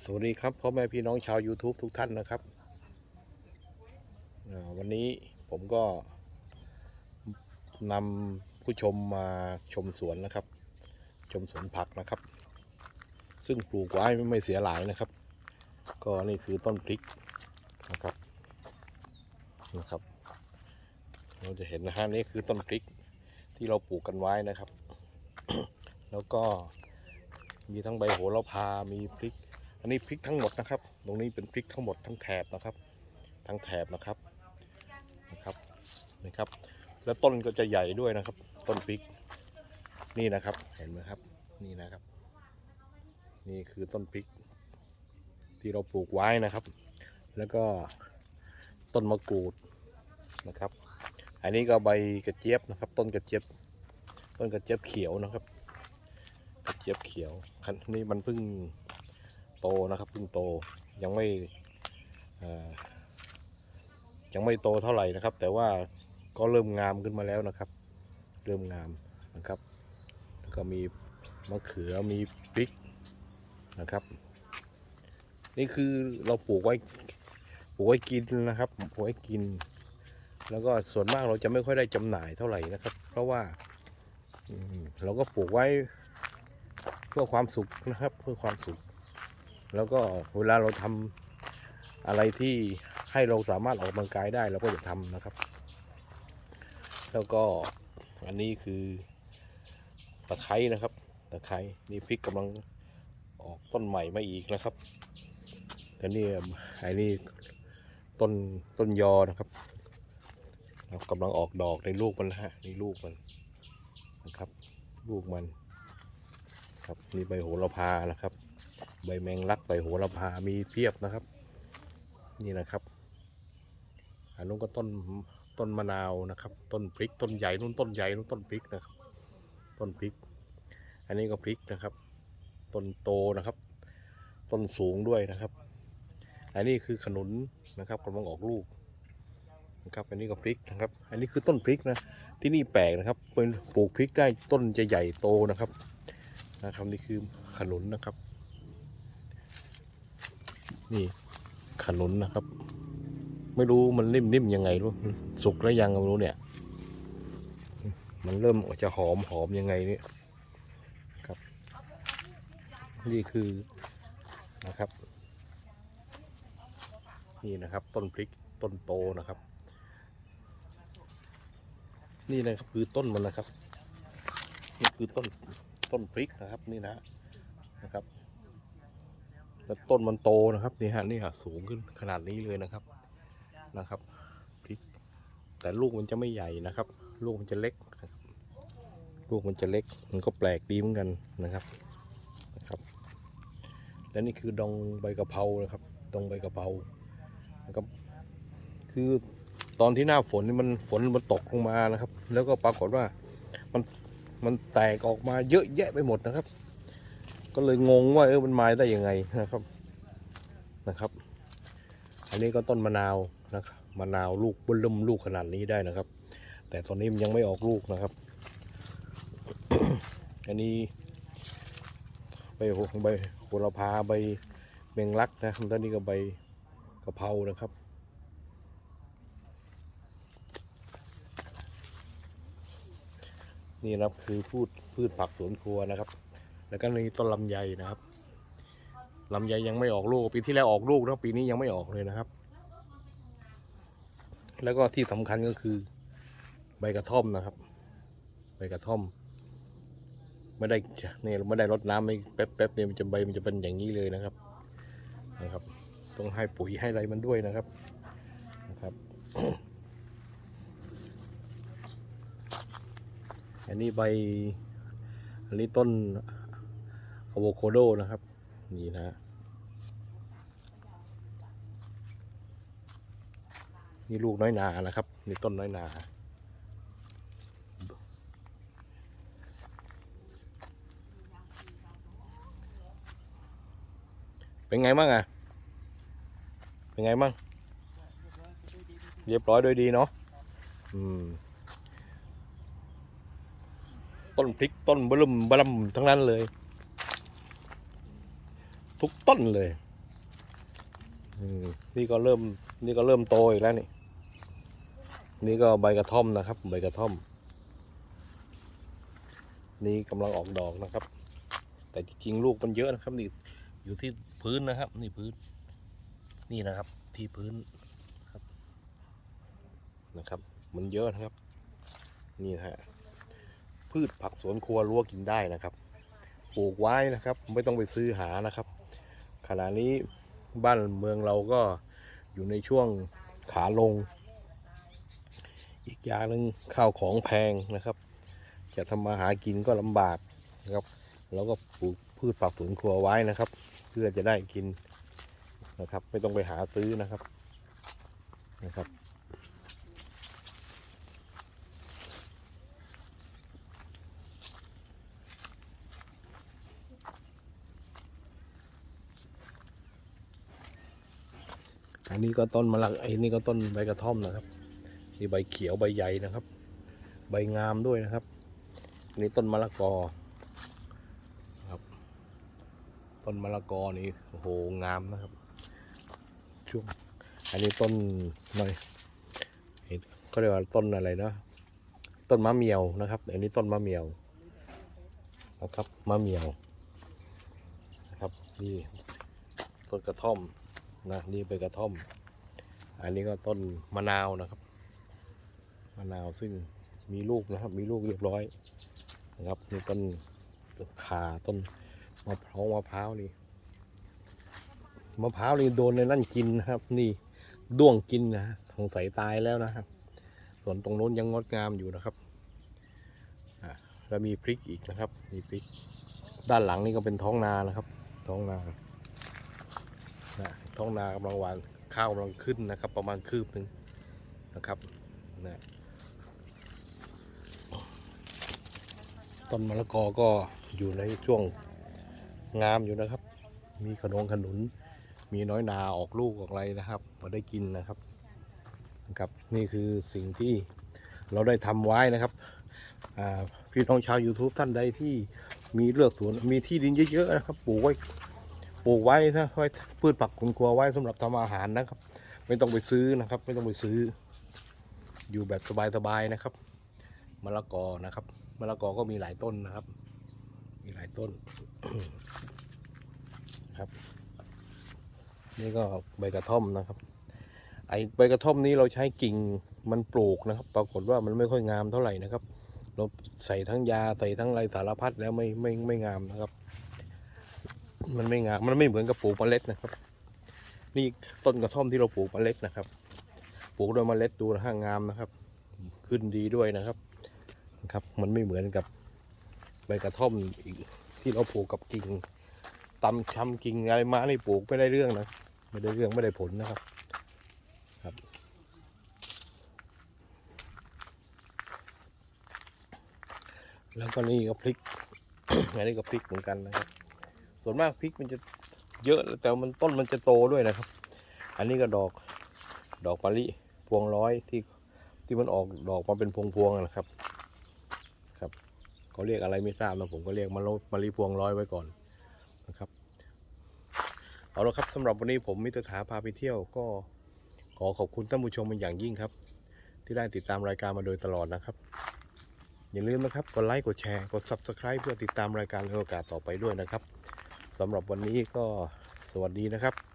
สวัสดีครับพ่อแม่พี่น้องชาว YouTube ทุกท่านนะครับ วันนี้ผมก็นำผู้ชมมาชมสวนนะครับ ชมสวนผักนะครับ ซึ่งปลูกไว้ไม่เสียหลายนะครับ ก็นี่คือต้นพริกนะครับนะครับ เราจะเห็นนะฮะนี่คือต้นพริกที่เราปลูกกันไว้นะครับ แล้วก็มีทั้งใบโหระพา มีพริก อันนี้พริกทั้งหมดนะครับ ตรงนี้เป็นพริกทั้งหมดทั้งแถบนะครับ ทั้งแถบนะครับนะครับนะครับ แล้วต้นก็จะใหญ่ด้วยนะครับ ต้นพริกนี่นะครับ เห็นไหมครับ นี่นะครับ นี่คือต้นพริก ที่เราปลูกไว้นะครับ แล้วก็ต้นมะกรูดนะครับ อันนี้ก็ใบกระเจี๊ยบนะครับ ต้นกระเจี๊ยบ ต้นกระเจี๊ยบเขียวนะครับ กระเจี๊ยบเขียวคันนี้มันเพิ่ง โตนะครับเพิ่งโตยังไม่ยังไม่โตเท่าไหร่นะครับ แต่ว่าก็เริ่มงามขึ้นมาแล้วนะครับ เริ่มงามนะครับ แล้วก็มีมะเขือมีพริกนะครับ นี่คือเราปลูกไว้ปลูกไว้กินนะครับปลูกไว้กิน แล้วก็ส่วนมากเราจะไม่ค่อยได้จำหน่ายเท่าไหร่นะครับ เพราะว่าเราก็ปลูกไว้เพื่อความสุขนะครับ เพื่อความสุข แล้วก็เวลาเราทำอะไรที่ให้เราสามารถออกกำลังกายได้เราก็จะทำนะครับ แล้วก็อันนี้คือตะไคร้นะครับตะไคร้นี่พริกกำลังออกต้นใหม่มาอีกนะครับแต่นี่ไอ้นี่ต้นต้นยอนะครับกำลังออกดอกในลูกมันนะฮะนี่ลูกมันนะครับ ลูกมัน ครับนี่ใบโหระพานะครับ ใบแมงลักใบโหระพามีเพียบนะครับ นี่นะครับอันนู้นก็ต้นต้นมะนาวนะครับ ต้นพริกต้นใหญ่นู้นต้นใหญ่นู้นต้นพริกนะครับ ต้นพริก อันนี้ก็พริกนะครับ ต้นโตนะครับ ต้นสูงด้วยนะครับ อันนี้คือขนุนนะครับกำลังออกลูกนะครับ อันนี้ก็พริกนะครับ อันนี้คือต้นพริกนะ ที่นี่แปลกนะครับเป็นปลูกพริกได้ต้นจะใหญ่โตนะครับนะครับ นี่คือขนุนนะครับ นี่ขนุนนะครับ ไม่รู้มันนิ่มๆยังไงรู้สุกแล้วยังไม่รู้เนี่ย มันเริ่มจะหอมหอมยังไงเนี่ยครับ นี่คือนะครับ นี่นะครับ ต้นพริกต้นโตนะครับ นี่นะครับคือต้นมันนะครับ นี่คือต้นต้นพริกนะครับนี่นะนะครับ แล้วต้นมันโตนะครับนี่ฮะนี่ฮะสูงขึ้นขนาดนี้เลยนะครับนะครับพริกแต่ลูกมันจะไม่ใหญ่นะครับ ลูกมันจะเล็กนะครับลูกมันจะเล็ก มันก็แปลกดีเหมือนกันนะครับนะครับ และนี่คือดองใบกะเพรานะครับดองใบกะเพรานะครับ คือตอนที่หน้าฝนนี่มันฝนมันตกลงมานะครับ แล้วก็ปรากฏว่ามันมันแตกออกมาเยอะแยะไปหมดนะครับ ก็เลยงงว่าเออมันมาได้ยังไงนะครับนะครับ อันนี้ก็ต้นมะนาวนะครับมะนาวลูกเบิ่มลูกขนาดนี้ได้นะครับ แต่ตอนนี้มันยังไม่ออกลูกนะครับ อันนี้ใบโหใบโหระพาใบเมงลักนะครับตอนนี้ก็ใบกะเพรานะครับนี่นะครับคือพืชพืชผักสวนครัวนะครับ แล้วก็มีต้นลำไยนะครับลำไยยังไม่ออกลูกปีที่แล้วออกลูกแล้วปีนี้ยังไม่ออกเลยนะครับ แล้วก็ที่สำคัญก็คือ ใบกระท่อมนะครับ ใบกระท่อม ไม่ได้เนี่ยไม่ได้รดน้ำไม่แป๊บแป๊บเนี่ยมันจะใบมันจะเป็นอย่างนี้เลยนะครับนะครับ ต้องให้ปุ๋ยให้อะไรมันด้วยนะครับนะครับอันนี้ใบอันนี้ต้น อะโวคาโดนะครับ นี่นะนี่ลูกน้อยนานะครับนี่ต้นน้อยนาเป็นไงบ้างอะเป็นไงบ้าง เรียบร้อยโดยดีเนาะ อืม ต้นพริกต้นบลุมบะลำทั้งนั้นเลย ทุกต้นเลยนี่ก็เริ่มนี่ก็เริ่มโตอีกแล้วนี่ นี่ก็ใบกระท่อมนะครับ ใบกระท่อม นี่กำลังออกดอกนะครับ แต่จริงๆลูกมันเยอะนะครับ นี่อยู่ที่พื้นนะครับ นี่พื้น นี่นะครับ ที่พื้นครับนะครับ มันเยอะนะครับ นี่ฮะพืชผักสวนครัวรั้วกินได้นะครับ ปลูกไว้นะครับ ไม่ต้องไปซื้อหานะครับ ขณะนี้บ้านเมืองเราก็อยู่ในช่วงขาลง อีกอย่างหนึ่งข้าวของแพงนะครับ จะทำมาหากินก็ลำบากนะครับเราก็ปลูกพืชผักสวนครัวไว้นะครับ เพื่อจะได้กินนะครับ ไม่ต้องไปหาซื้อนะครับนะครับ อันนี้ก็ต้นมะละไอ้นี่ก็ต้นใบกระท่อมนะครับนี่ใบเขียวใบใหญ่นะครับ ใบงามด้วยนะครับอันนี่ต้นมะละกอครับ ต้นมะละกอนี่โอ้โหงามนะครับช่วงอันนี้ต้นหน่อยเห็นเขาเรียกว่าต้นอะไรนะต้นมะเมียวนะครับ อันนี้ต้นมะเมียวนะครับมะเมียวนะครับนี่ต้นกระท่อม นะนี่เป็นกระท่อม อันนี้ก็ต้นมะนาวนะครับ มะนาวซึ่งมีลูกนะครับ มีลูกเรียบร้อยนะครับนี่ต้นขาต้นมะพร้าวมะพร้าวนี่มะพร้าวนี่โดนในนั่นกินนะครับ นี่ด้วงกินนะสงสัยตายแล้วนะครับ ส่วนตรงโน้นยังงดงามอยู่นะครับอะแล้วมีพริกอีกนะครับ มีพริก ด้านหลังนี่ก็เป็นท้องนานะครับ ท้องนา ท้องนากำลังหวานข้าวกำลังขึ้นนะครับ ประมาณคืบหนึ่งนะครับนะต้นมะละกอก็อยู่ในช่วงงามอยู่นะครับ มีขนงขนุน มีน้อยนาออกลูกออกอะไรนะครับมาได้กินนะครับนะครับ นี่คือสิ่งที่เราได้ทำไว้นะครับพี่น้องชาว YouTube ท่านใดที่มีเลือกสวนมีที่ดินเยอะๆนะครับปลูกไว้ ปลูกไว้นะไว้พืชผักสวนครัวไว้สำหรับทำอาหารนะครับ ไม่ต้องไปซื้อนะครับ ไม่ต้องไปซื้อ อยู่แบบสบายๆนะครับมะละกอนะครับมะละกอก็มีหลายต้นนะครับ มีหลายต้นครับ นี่ก็ใบกระท่อมนะครับ ไอใบกระท่อมนี้เราใช้กิ่งมันปลูกนะครับ ปรากฏว่ามันไม่ค่อยงามเท่าไหร่นะครับ เราใส่ทั้งยาใส่ทั้งอะไรสารพัดแล้วไม่ไม่ไม่งามนะครับ มันไม่งามมันไม่เหมือนกับปลูกเมล็ดนะครับ นี่ต้นกระท่อมที่เราปลูกเมล็ดนะครับ ปลูกด้วยเมล็ดดูนะฮะงามนะครับ ขึ้นดีด้วยนะครับนะครับ มันไม่เหมือนกับใบกระท่อมอีกที่เราปลูกกับกิ่งตำช้ำกิ่งอะไรมานี่ปลูกไม่ได้เรื่องนะไม่ได้เรื่องไม่ได้ผลนะครับครับแล้วก็นี่ก็พริกอันนี้ก็พริกเหมือนกันนะครับ ส่วนมากพริกมันจะเยอะแต่มันต้นมันจะโตด้วยนะครับ อันนี้ก็ดอกดอกมะลิพวงร้อยที่ที่มันออกดอกมาเป็นพวงพวงๆนะครับ ครับเขาเรียกอะไรไม่ทราบนะผมก็เรียกมะลิมะลิพวงร้อยไว้ก่อนนะครับเอาละครับสำหรับวันนี้ผมมิตรถาพาไปเที่ยวก็ขอขอบคุณท่านผู้ชมเป็นอย่างยิ่งครับ ที่ได้ติดตามรายการมาโดยตลอดนะครับ อย่าลืมนะครับกดไลค์กดแชร์กด Subscribe เพื่อติดตามรายการในโอกาสต่อไปด้วยนะครับ สำหรับวันนี้ก็สวัสดีนะครับ